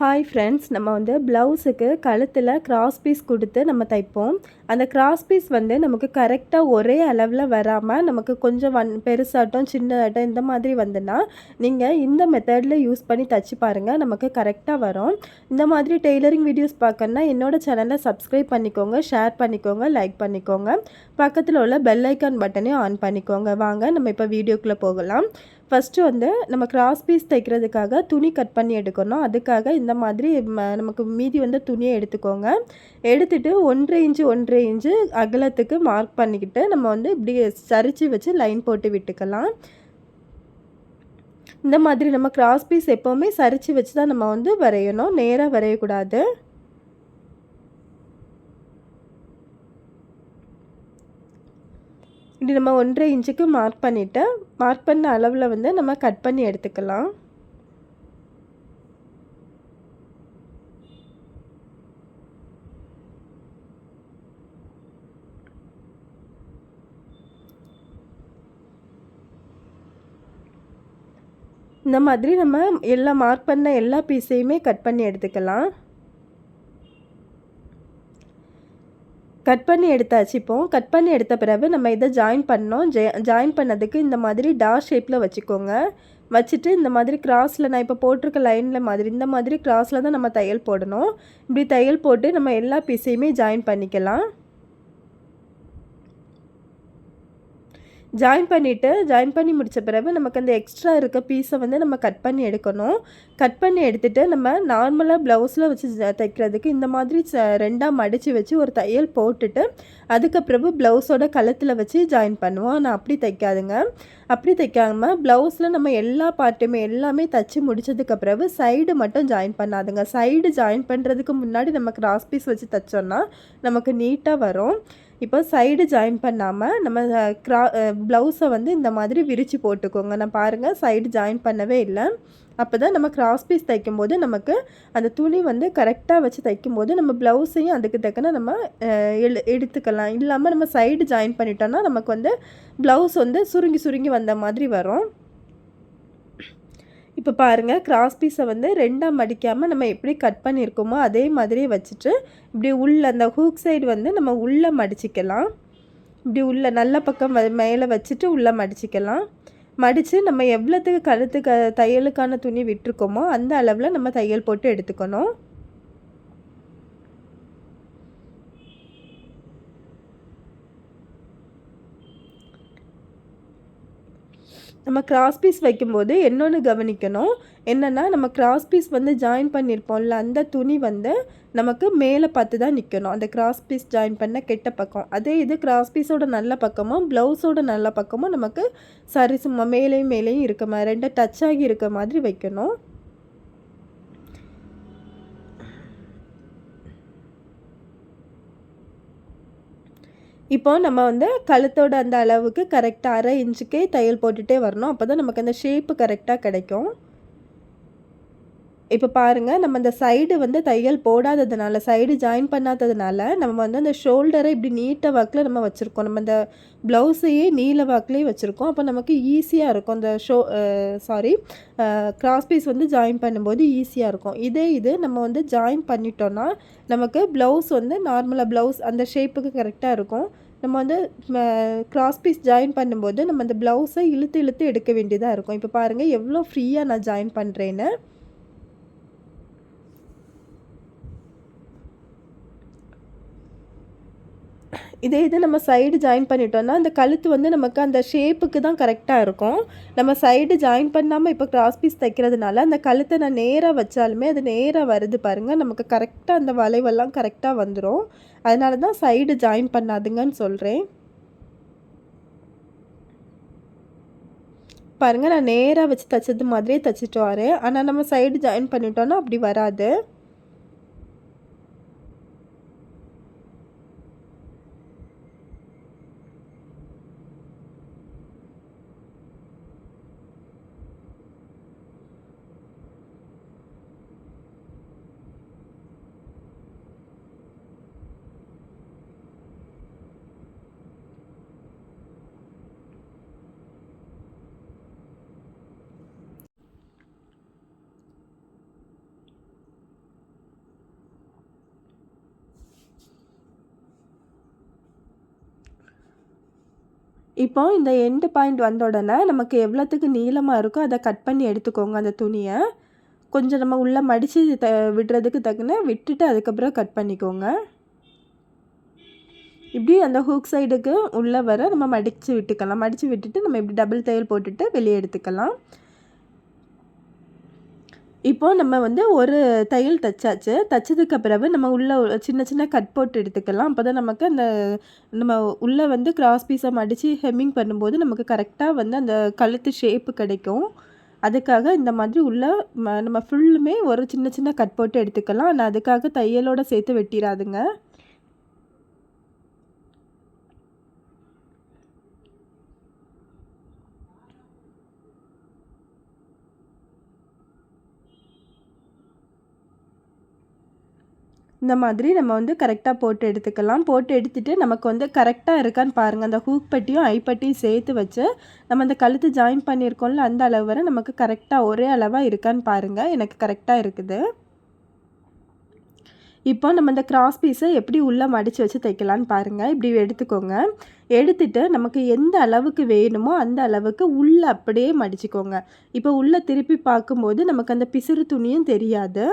Hi friends நம்ம வந்து ப்ளவுஸுக்கு கழுத்தில் கிராஸ் பீஸ் கொடுத்து நம்ம தைப்போம். அந்த கிராஸ் பீஸ் வந்து நமக்கு கரெக்டாக ஒரே அளவில் வராமல் நமக்கு கொஞ்சம் வன் பெருசாட்டம் சின்னதாட்டம் இந்த மாதிரி வந்துன்னா நீங்கள் இந்த மெத்தடில் யூஸ் பண்ணி தச்சு பாருங்கள் நமக்கு கரெக்டாக வரும். இந்த மாதிரி டெய்லரிங் வீடியோஸ் பார்க்கணுன்னா என்னோடய சேனலை சப்ஸ்கிரைப் பண்ணிக்கோங்க ஷேர் பண்ணிக்கோங்க லைக் பண்ணிக்கோங்க. பக்கத்தில் உள்ள பெல் ஐக்கான் பட்டனையும் ஆன் பண்ணிக்கோங்க. வாங்க நம்ம இப்போ வீடியோக்குள்ளே போகலாம். ஃபஸ்ட்டு வந்து நம்ம கிராஸ் பீஸ் தைக்கிறதுக்காக துணி கட் பண்ணி எடுக்கணும். அதுக்காக இந்த மாதிரி நமக்கு மீதி வந்து துணியை எடுத்துக்கோங்க. எடுத்துட்டு ஒன்றரை இன்ச்சு ஒன்றரை இன்ச்சு அகலத்துக்கு மார்க் பண்ணிக்கிட்டு நம்ம வந்து இப்படி சரித்து வச்சு லைன் போட்டு விட்டுக்கலாம். இந்த மாதிரி நம்ம கிராஸ் பீஸ் எப்போவுமே சரித்து வச்சு தான் நம்ம வந்து வரையணும். நேராக வரையக்கூடாது. இப்படி நம்ம ஒன்றரை இன்ச்சுக்கு மார்க் பண்ணிவிட்டு மார்க் பண்ண அளவில் வந்து நம்ம கட் பண்ணி எடுத்துக்கலாம். இந்த மாதிரி நம்ம எல்லா மார்க் பண்ண எல்லா பீஸையுமே கட் பண்ணி எடுத்துக்கலாம். கட் பண்ணி எடுத்தாச்சு இப்போ. கட் பண்ணி எடுத்த பிறகு நம்ம இதை ஜாயின் பண்ணோம். ஜாயின் பண்ணதுக்கு இந்த மாதிரி டா ஷேப்பில் வச்சுக்கோங்க. வச்சுட்டு இந்த மாதிரி கிராஸில் நான் இப்போ போட்டிருக்க லைனில் மாதிரி இந்த மாதிரி கிராஸில் தான் நம்ம தையல் போடணும். இப்படி தையல் போட்டு நம்ம எல்லா பீஸையுமே ஜாயின் பண்ணிக்கலாம். ஜாயின் பண்ணிவிட்டு ஜாயின் பண்ணி முடித்த பிறகு நமக்கு அந்த எக்ஸ்ட்ரா இருக்க பீஸை வந்து நம்ம கட் பண்ணி எடுக்கணும். கட் பண்ணி எடுத்துகிட்டு நம்ம நார்மலாக ப்ளவுஸில் வச்சு தைக்கிறதுக்கு இந்த மாதிரி ரெண்டாக மடித்து வச்சு ஒரு தையல் போட்டுட்டு அதுக்கப்புறவு ப்ளவுஸோட கழுத்தில் வச்சு ஜாயின் பண்ணுவோம். நான் அப்படி தைக்காதுங்க. அப்படி தைக்காமல் ப்ளவுஸில் நம்ம எல்லா பார்ட்டுமே எல்லாமே தைச்சி முடிச்சதுக்கப்புறவு சைடு மட்டும் ஜாயின் பண்ணாதுங்க. சைடு ஜாயின் பண்ணுறதுக்கு முன்னாடி நம்ம கிராஸ் பீஸ் வச்சு தைச்சோன்னா நமக்கு நீட்டாக வரும். இப்போ சைடு ஜாயின் பண்ணாமல் நம்ம க்ரா ப்ளவுஸை வந்து இந்த மாதிரி விரித்து போட்டுக்கோங்க. நான் பாருங்கள் சைடு ஜாயின் பண்ணவே இல்லை. அப்போ தான் நம்ம கிராஸ் பீஸ் தைக்கும்போது நமக்கு அந்த துணி வந்து கரெக்டாக வச்சு தைக்கும்போது நம்ம ப்ளவுஸையும் அதுக்கு தக்கன நம்ம எழு எடுத்துக்கலாம். இல்லாமல் நம்ம சைடு ஜாயின் பண்ணிட்டோன்னா நமக்கு வந்து ப்ளவுஸ் வந்து சுருங்கி சுருங்கி வந்த மாதிரி வரும். இப்போ பாருங்கள் கிராஸ் பீஸை வந்து ரெண்டாக மடிக்காமல் நம்ம எப்படி கட் பண்ணியிருக்கோமோ அதே மாதிரியே வச்சுட்டு இப்படி உள்ள அந்த ஹூக் சைடு வந்து நம்ம உள்ளே மடிச்சிக்கலாம். இப்படி உள்ள நல்ல பக்கம் மேலே வச்சுட்டு உள்ளே மடிச்சிக்கலாம். மடித்து நம்ம எவ்வளோத்துக்கு கழுத்துக்கு தையலுக்கான துணி விட்டுருக்கோமோ அந்த அளவில் நம்ம தையல் போட்டு எடுத்துக்கணும். நம்ம கிராஸ் பீஸ் வைக்கும்போது இன்னொன்று கவனிக்கணும். என்னென்னா நம்ம கிராஸ் பீஸ் வந்து ஜாயின் பண்ணியிருப்போம்ல அந்த துணி வந்து நமக்கு மேலே பார்த்து தான் நிற்கணும் அந்த கிராஸ் பீஸ் ஜாயின் பண்ண கெட்ட பக்கம். அதே இது கிராஸ் பீஸோட நல்ல பக்கமும் ப்ளவுஸோட நல்ல பக்கமும் நமக்கு சரி சும்மா மேலேயும் மேலேயும் இருக்க மாதிரி ரெண்டும் டச் ஆகி இருக்க மாதிரி வைக்கணும். இப்போ நம்ம வந்து கழுத்தோட அந்த அளவுக்கு கரெக்டாக அரை இன்ச்சுக்கே தையல் போட்டுகிட்டே வரணும். அப்போ தான் நமக்கு அந்த ஷேப்பு கரெக்டாக கிடைக்கும். இப்போ பாருங்கள் நம்ம இந்த சைடு வந்து தையல் போடாததுனால சைடு ஜாயின் பண்ணாததுனால நம்ம வந்து அந்த ஷோல்டரை இப்படி நீட்ட வாக்கில் நம்ம வச்சுருக்கோம். நம்ம இந்த ப்ளவுஸையே நீல வாக்கிலே வச்சுருக்கோம். அப்போ நமக்கு ஈஸியாக இருக்கும். அந்த ஷோ சாரி கிராஸ் பீஸ் வந்து ஜாயின் பண்ணும்போது ஈஸியாக இருக்கும். இதே இது நம்ம வந்து ஜாயின் பண்ணிட்டோன்னா நமக்கு ப்ளவுஸ் வந்து நார்மலாக ப்ளவுஸ் அந்த ஷேப்புக்கு கரெக்டாக இருக்கும். நம்ம வந்து கிராஸ் பீஸ் ஜாயின் பண்ணும்போது நம்ம அந்த ப்ளவுஸை இழுத்து இழுத்து எடுக்க வேண்டியதாக இருக்கும். இப்போ பாருங்கள் எவ்வளோ ஃப்ரீயாக நான் ஜாயின் பண்ணுறேன்னு இதே இது நம்ம சைடு ஜாயின் பண்ணிட்டோம்னா அந்த கழுத்து வந்து நமக்கு அந்த ஷேப்புக்கு தான் கரெக்டாக இருக்கும். நம்ம சைடு ஜாயின் பண்ணாமல் இப்போ கிராஸ் பீஸ் தைக்கிறதுனால அந்த கழுத்தை நான் நேராக வச்சாலுமே அது நேராக வருது பாருங்கள் நமக்கு கரெக்டாக அந்த வளைவெல்லாம் கரெக்டாக வந்துடும் அதனால தான் சைடு ஜாயின் பண்ணாதுங்கன்னு சொல்கிறேன் பாருங்கள் நான் நேராக வச்சு தைச்சது மாதிரியே தைச்சிட்டு வரேன். ஆனால் நம்ம சைடு ஜாயின் பண்ணிட்டோன்னா அப்படி வராது. இப்போ இந்த எண்டு பாயிண்ட் வந்த உடனே நமக்கு எவ்வளோத்துக்கு நீளமாக இருக்கோ அதை கட் பண்ணி எடுத்துக்கோங்க அந்த துணியை. கொஞ்சம் நம்ம உள்ளே மடித்து த விடுறதுக்கு தகுன விட்டுட்டு அதுக்கப்புறம் கட் பண்ணிக்கோங்க. இப்படி அந்த ஹூக் சைடுக்கு உள்ளே வர நம்ம மடித்து விட்டுக்கலாம். மடித்து விட்டுட்டு நம்ம இப்படி டபுள் தையல் போட்டுட்டு வெளியே எடுத்துக்கலாம். இப்போ நம்ம வந்து ஒரு தையல் தைச்சாச்சு. தைச்சதுக்கு பிறகு நம்ம உள்ளே சின்ன சின்ன கட் போட்டு எடுத்துக்கலாம். அப்போ தான் நமக்கு அந்த நம்ம உள்ளே வந்து கிராஸ் பீஸை மடித்து ஹெம்மிங் பண்ணும்போது நமக்கு கரெக்டாக வந்து அந்த கழுத்து ஷேப்பு கிடைக்கும். அதுக்காக இந்த மாதிரி உள்ள நம்ம ஃபுல்லுமே ஒரு சின்ன சின்ன கட் போட்டு எடுத்துக்கலாம். ஆனால் அதுக்காக தையலோடு சேர்த்து வெட்டிடாதுங்க இந்த மாதிரி நம்ம வந்து கரெக்டாக போட்டு எடுத்துக்கலாம். போட்டு எடுத்துகிட்டு நமக்கு வந்து கரெக்டாக இருக்கான்னு பாருங்கள் அந்த ஹூக் பட்டியும் ஐப்பட்டியும் சேர்த்து வச்சு நம்ம அந்த கழுத்து ஜாயின் பண்ணியிருக்கோம்ல அந்த அளவு வரை நமக்கு கரெக்டாக ஒரே அளவாக இருக்கான்னு பாருங்கள் எனக்கு கரெக்டாக இருக்குது. இப்போ நம்ம இந்த கிராஸ் பீஸை எப்படி உள்ளே மடித்து வச்சு தைக்கலான்னு பாருங்கள் இப்படி எடுத்துக்கோங்க. எடுத்துட்டு நமக்கு எந்த அளவுக்கு வேணுமோ அந்த அளவுக்கு உள்ளே அப்படியே மடிச்சுக்கோங்க. இப்போ உள்ளே திருப்பி பார்க்கும்போது நமக்கு அந்த பிசுறு துணியும் தெரியாது.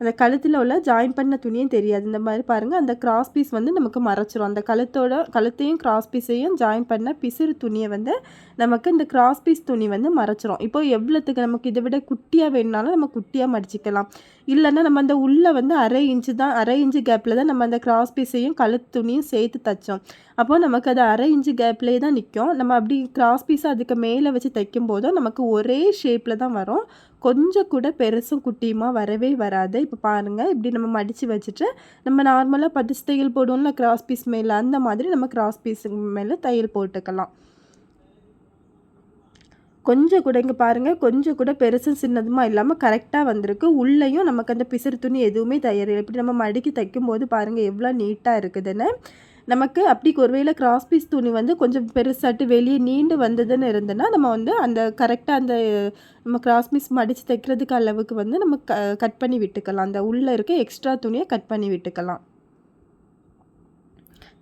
அந்த கழுத்தில் உள்ள ஜாயின் பண்ண துணியும் தெரியாது. இந்த மாதிரி பாருங்கள் அந்த கிராஸ் பீஸ் வந்து நமக்கு மறைச்சிரும். அந்த கழுத்தோட கழுத்தையும் கிராஸ் பீஸையும் ஜாயின் பண்ண பிசிறு துணியை வந்து நமக்கு இந்த கிராஸ் பீஸ் துணி வந்து மறைச்சிரும். இப்போ எவ்வளோத்துக்கு நமக்கு இதை விட குட்டியாக வேணுனாலும் நம்ம குட்டியாக மடிச்சிக்கலாம். இல்லைன்னா நம்ம அந்த உள்ளே வந்து அரை இன்ச்சு தான் அரை இன்ச்சு கேப்பில் தான் நம்ம அந்த கிராஸ் பீஸையும் கழுத்து துணியும் சேர்த்து தைச்சோம். அப்போது நமக்கு அது அரை இன்ச்சு கேப்லேயே தான் நிற்கும் நம்ம அப்படி கிராஸ் பீஸை அதுக்கு மேலே வச்சு தைக்கும் போதும் நமக்கு ஒரே ஷேப்பில் தான் வரும். கொஞ்சம் கூட பெருசும் குட்டியுமாக வரவே வராது. இப்போ பாருங்கள் இப்படி நம்ம மடித்து வச்சுட்டு நம்ம நார்மலாக பதிச்சு தையல் போடுவோம்ல கிராஸ் பீஸ் மேலே அந்த மாதிரி நம்ம கிராஸ் பீஸ் மேலே தையல் போட்டுக்கலாம். கொஞ்சம் கூட இங்கே பாருங்கள் கொஞ்சம் கூட பெருசும் சின்னதுமா இல்லாமல் கரெக்டாக வந்திருக்கு. உள்ளேயும் நமக்கு அந்த பிசிறு துணி எதுவுமே தயார் இப்படி நம்ம மடிக்கி தைக்கும் போது பாருங்கள் எவ்வளோ நீட்டாக இருக்குதுன்னு. நமக்கு அப்படி ஒருவேளை கிராஸ் பீஸ் துணி வந்து கொஞ்சம் பெருசாட்டு வெளியே நீண்டு வந்ததுன்னு இருந்ததுன்னா நம்ம வந்து அந்த கரெக்டாக அந்த நம்ம கிராஸ் பீஸ் மடித்து தைக்கிறதுக்கு அளவுக்கு வந்து நம்ம க கட் பண்ணி விட்டுக்கலாம். அந்த உள்ளே இருக்க எக்ஸ்ட்ரா துணியை கட் பண்ணி விட்டுக்கலாம்.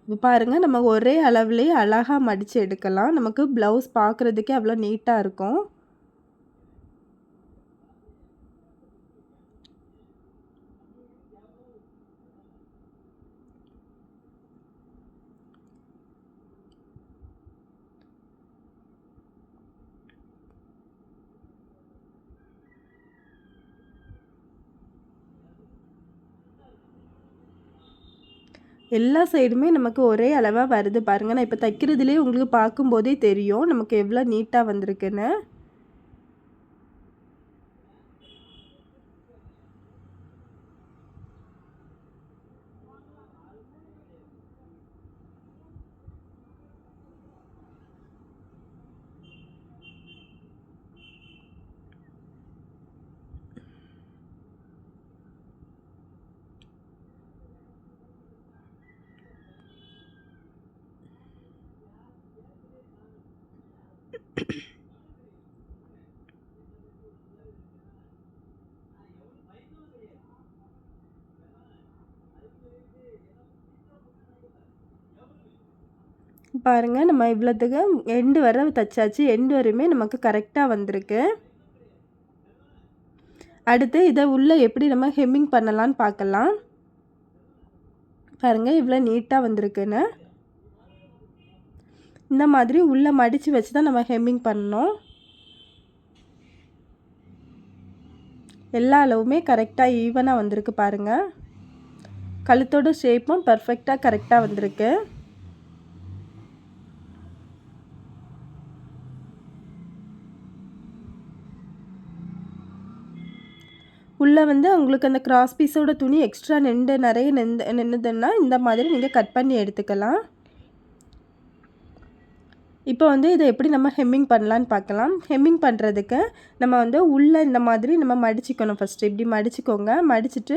இப்போ பாருங்கள் நம்ம ஒரே அளவுலேயே அழகாக மடித்து எடுக்கலாம். நமக்கு ப்ளவுஸ் பார்க்குறதுக்கே அவ்வளோ நீட்டாக இருக்கும். எல்லா சைடுமே நமக்கு ஒரே அளவாக வருது. பாருங்கள் நான் இப்போ தைக்கிறதுலேயே உங்களுக்கு பார்க்கும்போதே தெரியும். நமக்கு எவ்வளோ நீட்டாக வந்திருக்குன்னு. பாருங்கள் நம்ம இவ்வளோத்துக்கு எண்டு வர தைச்சாச்சு. எண்டு வரையுமே நமக்கு கரெக்டாக வந்திருக்கு. அடுத்து இதை உள்ளே எப்படி நம்ம ஹெம்மிங் பண்ணலான்னு பார்க்கலாம். பாருங்கள் இவ்வளோ நீட்டாக வந்திருக்குன்னு. இந்த மாதிரி உள்ளே மடித்து வச்சு தான் நம்ம ஹெம்மிங் பண்ணணும். எல்லா அளவுமே கரெக்டாக ஈவனாக வந்திருக்கு பாருங்கள் கழுத்தோட ஷேப்பும் பர்ஃபெக்டாக கரெக்டாக வந்திருக்கு. உள்ளே வந்து உங்களுக்கு அந்த கிராஸ் பீஸோட துணி எக்ஸ்ட்ரா நின்று நிறைய நின்று நின்றுதுன்னா இந்த மாதிரி நீங்கள் கட் பண்ணி எடுத்துக்கலாம். இப்போ வந்து இதை எப்படி நம்ம ஹெம்மிங் பண்ணலான்னு பார்க்கலாம். ஹெம்மிங் பண்ணுறதுக்கு நம்ம வந்து உள்ளே இந்த மாதிரி நம்ம மடிச்சுக்கணும் ஃபஸ்ட்டு இப்படி மடிச்சுக்கோங்க. மடிச்சுட்டு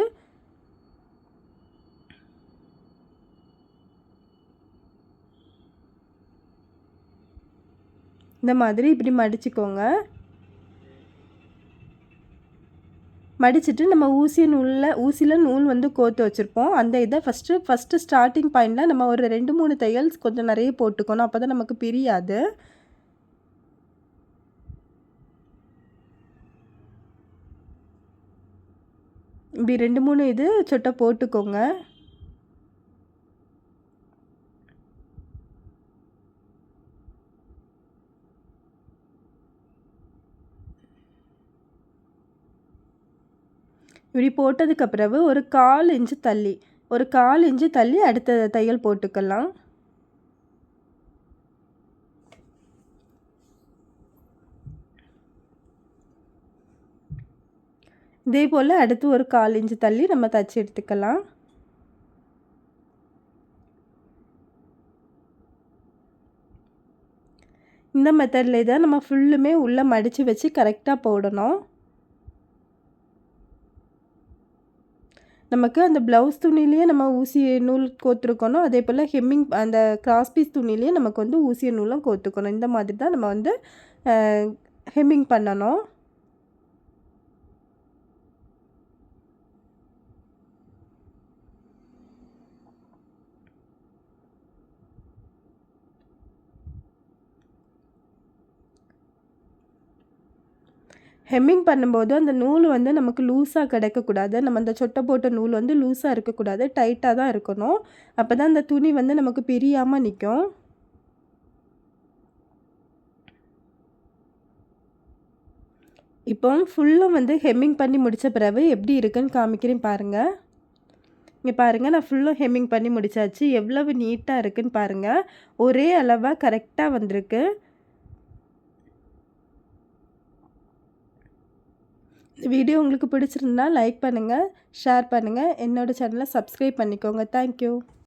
இந்த மாதிரி இப்படி மடிச்சுக்கோங்க. மடிச்சுட்டு நம்ம ஊசி நூலில் ஊசியில் நூல் வந்து கோர்த்து வச்சுருப்போம். அந்த இதை ஃபஸ்ட்டு ஃபஸ்ட்டு ஸ்டார்டிங் பாயிண்டில் நம்ம ஒரு ரெண்டு மூணு தையல் கொஞ்சம் நிறைய போட்டுக்கணும். அப்போ தான் நமக்கு பிரியாது. இப்படி ரெண்டு மூணு இது சொட்டை போட்டுக்கோங்க. இப்படி போட்டதுக்கு பிறகு ஒரு கால் இன்ச்சு தள்ளி ஒரு கால் இன்ச்சு தள்ளி அடுத்த தையல் போட்டுக்கலாம். இதே போல் அடுத்து ஒரு கால் இன்ச்சு தள்ளி நம்ம தச்சு எடுத்துக்கலாம். இந்த மெத்தட்லேயே தான் நம்ம ஃபுல்லுமே உள்ளே மடித்து வச்சு கரெக்டாக போடணும். நமக்கு அந்த ப்ளவுஸ் துணிலேயே நம்ம ஊசிய நூல் கோத்துருக்கணும். அதே போல் ஹெம்மிங் அந்த கிராஸ் பீஸ் துணிலேயே நமக்கு வந்து ஊசிய நூலும் கோத்துக்கணும் இந்த மாதிரி தான் நம்ம வந்து ஹெம்மிங் பண்ணணும். ஹெம்மிங் பண்ணும்போது அந்த நூல் வந்து நமக்கு லூஸாக கிடைக்கக்கூடாது. நம்ம அந்த சொட்டை போட்ட நூல் வந்து லூஸாக இருக்கக்கூடாது. டைட்டாக தான் இருக்கணும். அப்போ தான் அந்த துணி வந்து நமக்கு பிரியாமல் நிற்கும் இப்போ ஃபுல்லும் வந்து ஹெம்மிங் பண்ணி முடித்த பிறகு எப்படி இருக்குன்னு காமிக்கிறேன் பாருங்கள் இங்கே பாருங்கள் நான் ஃபுல்லும் ஹெம்மிங் பண்ணி முடித்தாச்சு எவ்வளவு நீட்டாக இருக்குன்னு பாருங்கள் ஒரே அளவாக கரெக்டாக வந்திருக்கு. வீடியோ உங்களுக்கு பிடிச்சிருந்தா லைக் பண்ணுங்கள் ஷேர் பண்ணுங்கள் என்னோடய சேனலை சப்ஸ்கிரைப் பண்ணிக்கோங்க. தேங்க்யூ